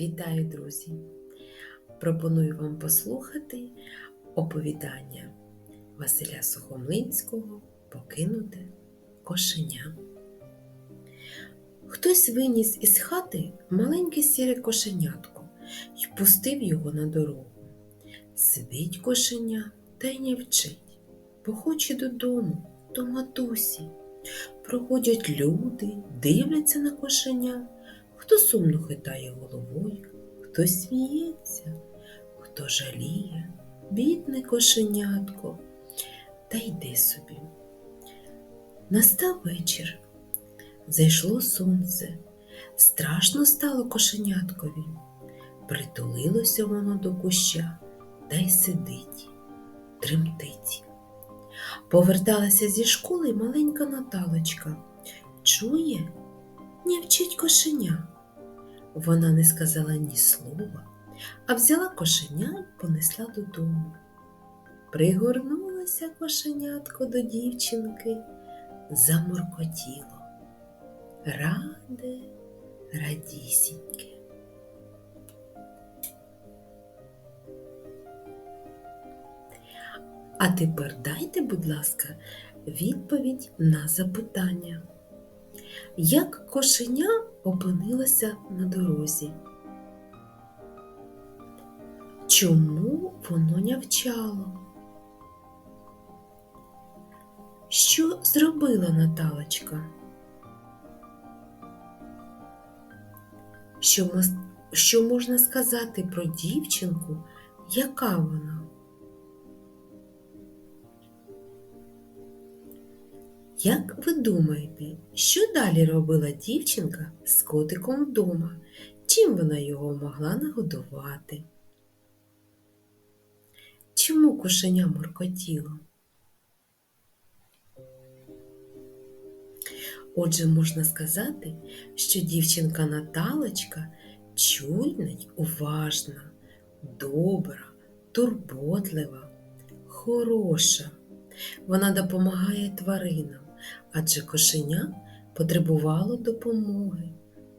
Вітаю, друзі! Пропоную вам послухати оповідання Василя Сухомлинського Покинуте кошеня. Хтось виніс із хати маленьке сіре кошенятко і пустив його на дорогу. Сидить кошеня та й не вчить, бо хоче додому, до матусі. Проходять люди, дивляться на кошеня. Хто сумно хитає головою, хто сміється, хто жаліє, бідне кошенятко, та йди собі. Настав вечір, зайшло сонце, страшно стало кошеняткові. Притулилося воно до куща та й сидить, тремтить. Поверталася зі школи маленька Наталочка. Чує, не вчить кошеня. Вона не сказала ні слова, а взяла кошеня і понесла додому. Пригорнулося кошенятко до дівчинки, заморкотіло. Раде, радісіньке. А тепер дайте, будь ласка, відповідь на запитання. Як кошеня опинилося на дорозі? Чому воно нявчало? Що зробила Наталочка? Що можна сказати про дівчинку, яка вона? Як ви думаєте, що далі робила дівчинка з котиком вдома? Чим вона його могла нагодувати? Чому кошеня моркотіло? Отже, можна сказати, що дівчинка Наталочка чуйна й уважна, добра, турботлива, хороша. Вона допомагає тваринам, адже кошеня потребувало допомоги,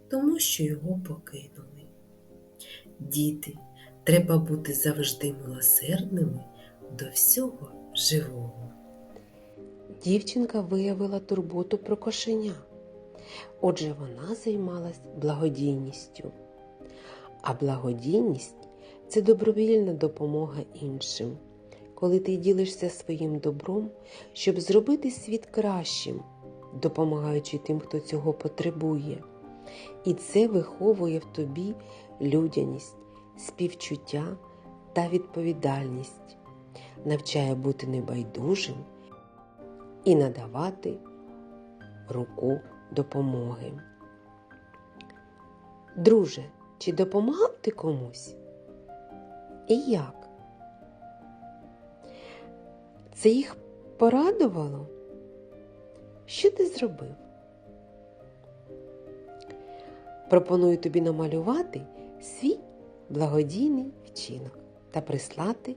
тому що його покинули. Діти, треба бути завжди милосердними до всього живого. Дівчинка виявила турботу про кошеня. Отже, вона займалась благодійністю. А благодійність це добровільна допомога іншим, коли ти ділишся своїм добром, щоб зробити світ кращим, допомагаючи тим, хто цього потребує. І це виховує в тобі людяність, співчуття та відповідальність, навчає бути небайдужим і надавати руку допомоги. Друже, чи допомагав ти комусь? І як? Це їх порадувало? Що ти зробив? Пропоную тобі намалювати свій благодійний вчинок та прислати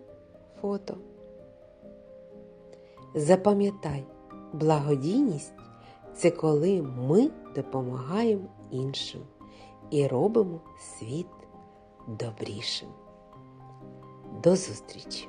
фото. Запам'ятай, благодійність це коли ми допомагаємо іншим і робимо світ добрішим. До зустрічі!